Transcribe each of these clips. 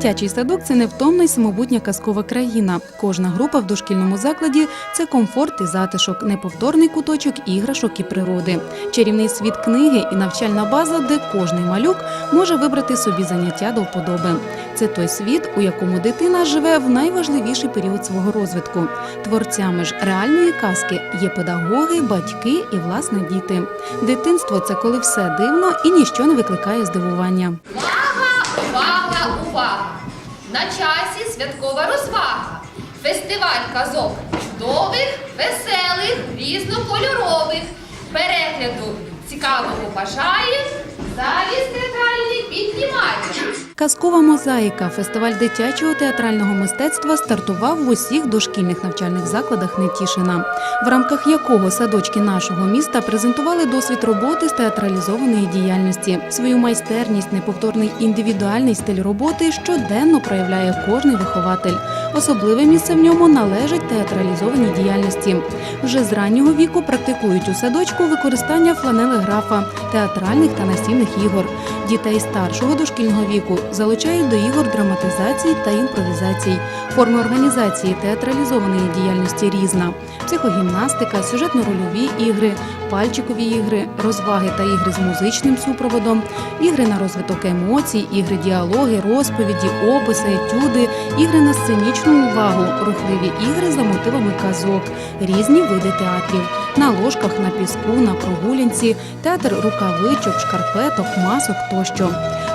Дитячий садок це невтомна й самобутня казкова країна. Кожна група в дошкільному закладі це комфорт і затишок, неповторний куточок іграшок і природи, чарівний світ книги і навчальна база, де кожний малюк може вибрати собі заняття до вподоби. Це той світ, у якому дитина живе в найважливіший період свого розвитку. Творцями ж реальної казки є педагоги, батьки і власне діти. Дитинство це коли все дивно і ніщо не викликає здивування. Увага, увага! На часі святкова розвага. Фестиваль казок чудових, веселих, різнокольорових. Перегляду цікавого бажає, залі театральний піднімає. Казкова мозаїка фестиваль дитячого театрального мистецтва стартував в усіх дошкільних навчальних закладах Нетішина, в рамках якого садочки нашого міста презентували досвід роботи з театралізованої діяльності. Свою майстерність, неповторний індивідуальний стиль роботи щоденно проявляє кожний вихователь. Особливе місце в ньому належить театралізованій діяльності. Вже з раннього віку практикують у садочку використання фланелеграфа, театральних та настільних ігор. Дітей старшого дошкільного віку залучають до ігор драматизацій та імпровізацій. Форми організації театралізованої діяльності різна: психогімнастика, сюжетно-рольові ігри, пальчикові ігри, розваги та ігри з музичним супроводом, ігри на розвиток емоцій, ігри діалоги, розповіді, описи, етюди, ігри на сценічну увагу, рухливі ігри за мотивами казок, різні види театрів, на ложках, на піску, на прогулянці, театр рукавичок, шкарпеток, масок тощо.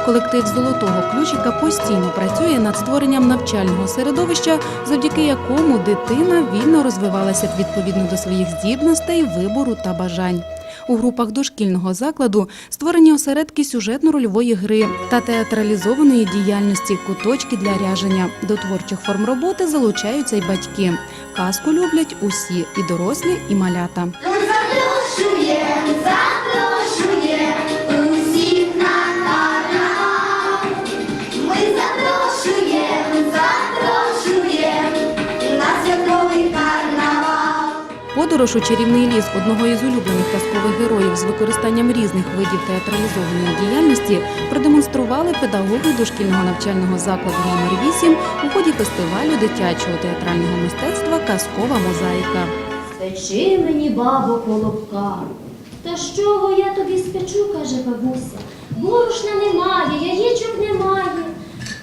Колектив золотого ключика постійно працює над створенням навчального середовища, завдяки якому дитина вільно розвивалася відповідно до своїх здібностей, вибору та бажань. У групах дошкільного закладу створені осередки сюжетно-рольової гри та театралізованої діяльності, куточки для ряження. До творчих форм роботи залучаються й батьки. Казку люблять усі і дорослі, і малята. Подорож у чарівний ліс одного із улюблених казкових героїв з використанням різних видів театралізованої діяльності продемонстрували педагоги дошкільного навчального закладу номер 8 у ході фестивалю дитячого театрального мистецтва Казкова мозаїка. Спечи мені, бабо, колобка. Та з чого я тобі спечу, каже бабуся. Борошна немає, яєчок немає.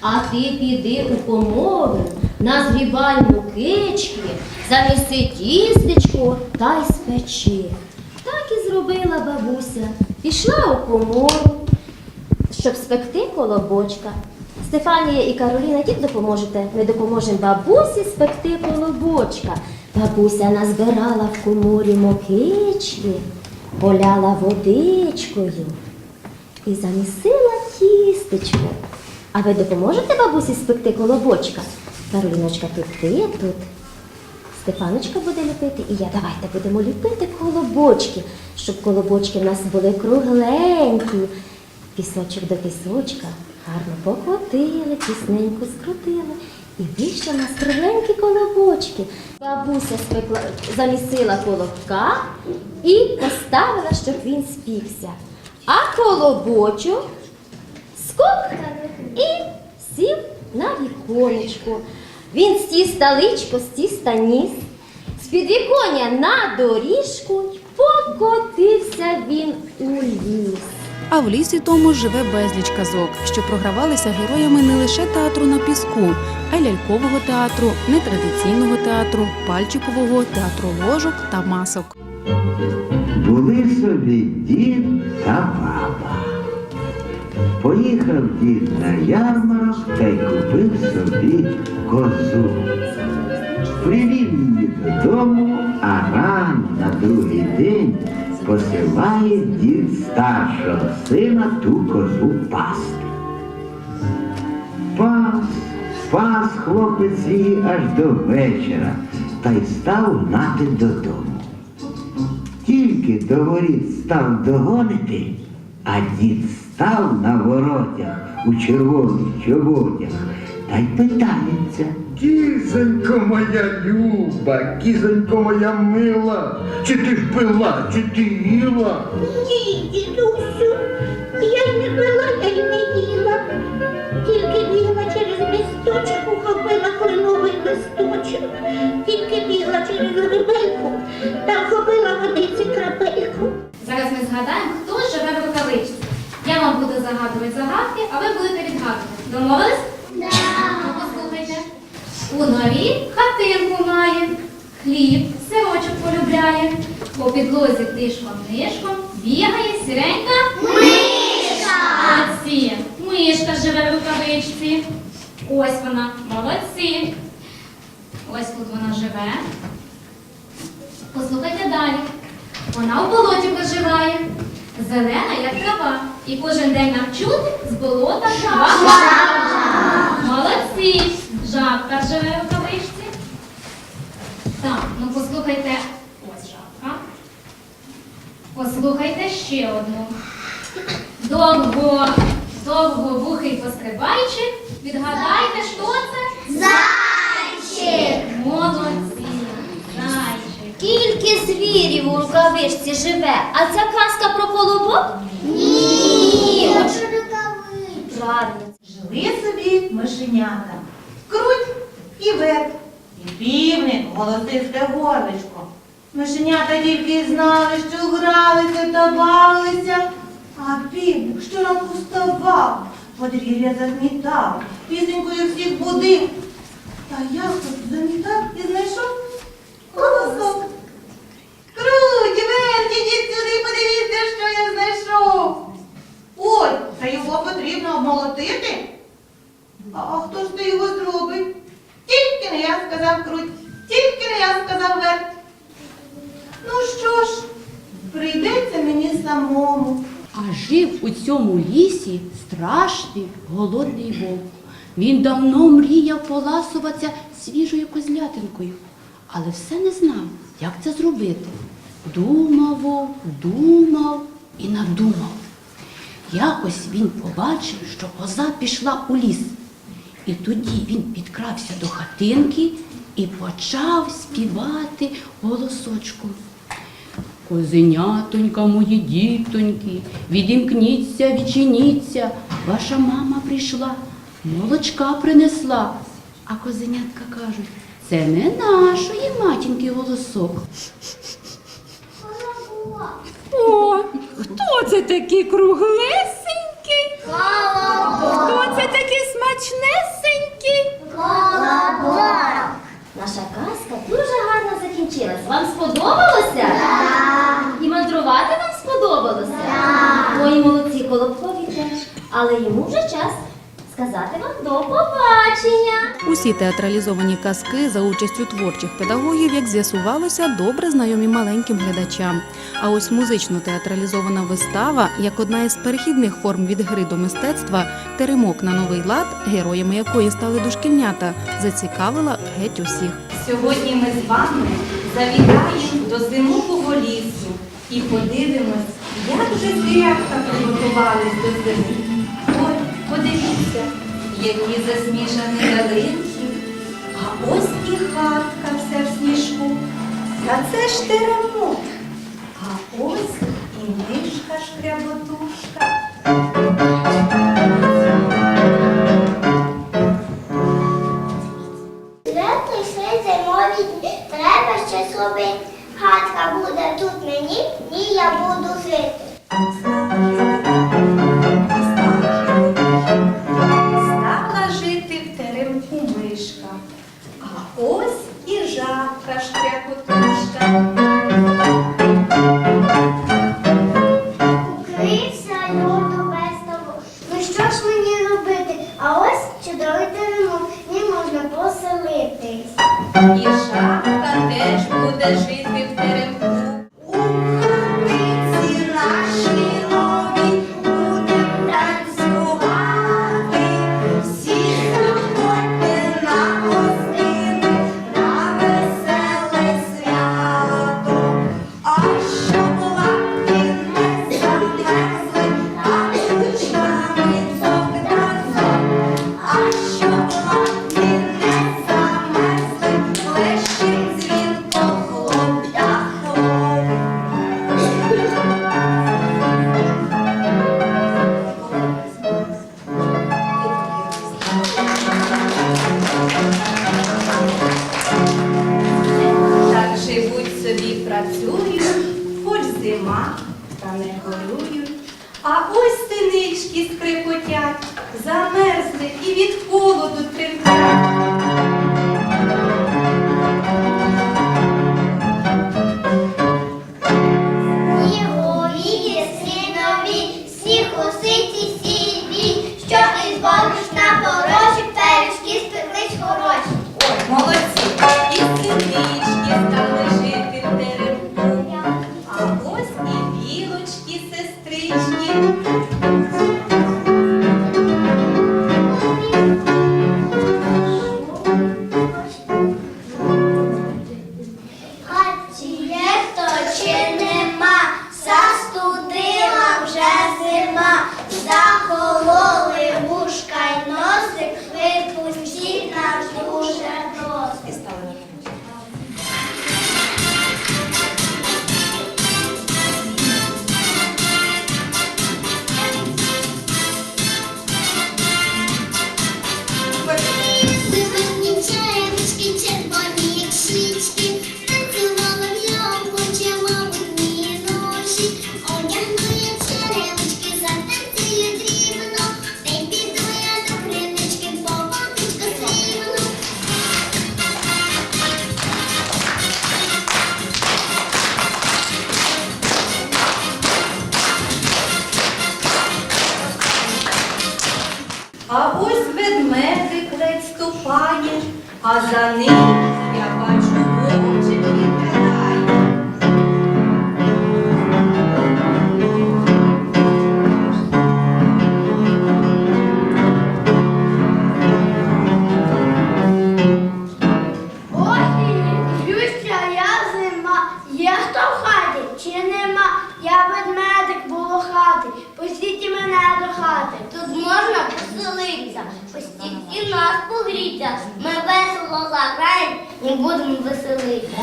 А ти піди у комору, назгрібай мукички, заміси тістечко та й спечи. Так і зробила бабуся. Пішла у комору, щоб спекти колобочка. Стефанія і Кароліна, дід допоможете, ми допоможемо бабусі спекти колобочка. Бабуся назбирала в коморі мокички, поляла водичкою і замісила тістечко. А ви допоможете бабусі спекти колобочка? Кароліночка, тут ти тут. Стефаночка буде ліпити, і я давайте будемо ліпити колобочки, щоб колобочки в нас були кругленькі. Пісочок до пісочка гарно покотили, тісненько скрутили. І вийшли у нас кругленькі колобочки. Бабуся спекла, замісила колобка і поставила, щоб він спікся. А колобочок скок і сів на віконечко. Він з тіста личко, з тіста ніс, з підвіконня на доріжку й покотився він у ліс. А в лісі тому живе безліч казок, що програвалися героями не лише театру на піску, а й лялькового театру, нетрадиційного театру, пальчикового театру ложок та масок. Були собі дід та баба. Поїхав дід на ярмарок та й купив собі козу. Привів її додому, а рано на другий день посилає дід старшого сина ту козу пасти. Пас, пас хлопець її аж до вечора та й став гнати додому. Тільки до воріт став догонити, а дід став на воротях у червоних чоботях та й питається. Кізонько моя люба, кізонько моя мила, чи ти ж пила, чи ти їла? Ні, дідусю, я й не пила, я й не їла. Тільки бігла через місточок ухопила кленовий листочок, тільки бігла через грибельку, та вхопила водиці крапельку. Зараз ми згадаємо, хто вам буду загадувати загадки, а ви будете відгадувати. Домовились? Да. Ну, послухайте. У норі хатинку має, хліб, сирочок полюбляє, по підлозі тишком нишком бігає сіренька. Мишка! Молодці! Мишка живе в рукавичці. Ось вона, молодці. Ось тут вона живе. Послухайте далі. Вона в болоті проживає, зелена, як трава, і кожен день нам чути з болота жаба. Молодці! Жабка живе в рукавичці. Так, ну послухайте, ось жабка. Послухайте ще одну. Довго, довго вухий пострибайчик. Відгадайте, що це? Зайчик! Молодці! Скільки звірів у рукавичці живе, а ця казка про колобок? Ні! Правильно. Жили собі мишенята. Круть і вет, і півник голосисте горличко. Мишенята тільки й знали, що гралися та бавилися, а півник щоранку вставав, подвір'я замітав, пісенькою всіх будив. Та якось замітав і знайшов колосок. Круть, вет, сюди, подивіться, що я знайшов. Ой, та його потрібно обмолотити. А, а хто ж ти його зробить? Тільки не я сказав круть, тільки не я сказав вет. Ну що ж, прийдеться мені самому. А жив у цьому лісі страшний голодний вовк. Він давно мріяв поласуватися свіжою козлятинкою, але все не знав, як це зробити. Думав, думав і надумав. Якось він побачив, що коза пішла у ліс. І тоді він підкрався до хатинки і почав співати голосочком. Козенятонька, мої дітоньки, відімкніться, відчиніться, ваша мама прийшла, молочка принесла. А козенятка кажуть, це не нашої матінки голосок. О, хто це такий круглесенький? Хто це такий смачнесенький? Наша казка дуже гарно закінчилась. Вам сподобалося? І мандрувати вам сподобалося? Мої молодці колобкові теж. Але йому вже час сказати вам до побачення. Усі театралізовані казки за участю творчих педагогів, як з'ясувалося, добре знайомі маленьким глядачам. А ось музично театралізована вистава, як одна із перехідних форм від гри до мистецтва, теремок на новий лад, героями якої стали дошкільнята, зацікавила геть усіх. Сьогодні ми з вами завітаємо до зимового лісу і подивимось, як же звірятка приготувались до зими. Подивіться, які засмішані ялинки, а ось і хатка вся в сніжку. Та це ж теремок. А ось і мишка шкряботушка. Треба щось робити. Хатка буде тут мені, і я буду ось і жабка шкрякотушка. Працюють, хоч зима, та не горюють. А ось синички скрипотять, замерзли і від холоду тремтять. Снігові, снінові, сніг а за ним я бачу вовчик підглядає. Ой, Люся, я зима, є хто в хаті чи нема? Я ведмедик було хати, пустіть мене до хати. Тут можна поселитися, пустіть і нас погріться. Ми весело заграємо і будемо веселитися.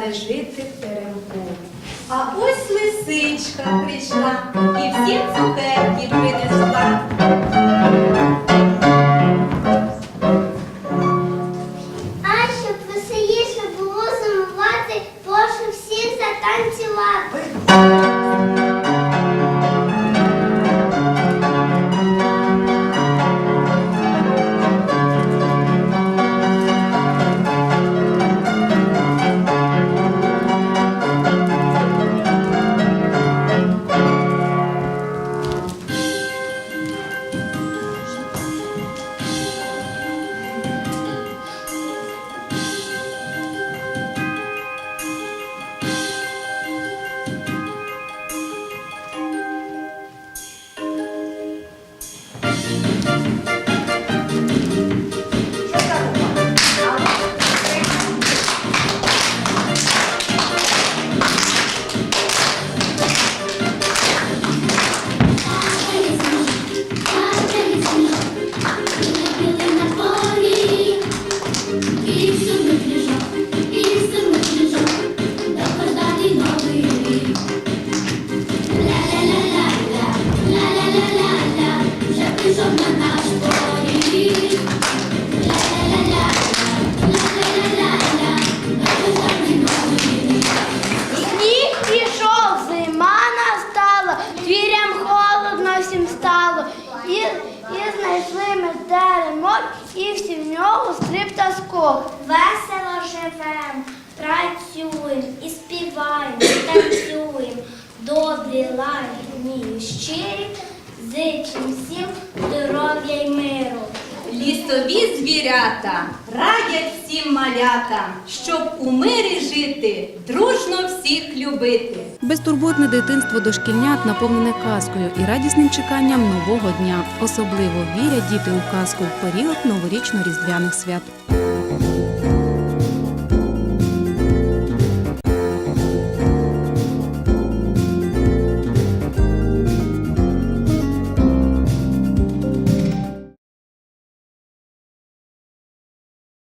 Стали жити в теремку. А ось лисичка прийшла і всім цукерки Лісові радять всім малятам, щоб у мирі жити, дружно всіх любити. Безтурботне дитинство дошкільнят наповнене казкою і радісним чеканням нового дня. Особливо вірять діти у казку в період новорічно-різдвяних свят.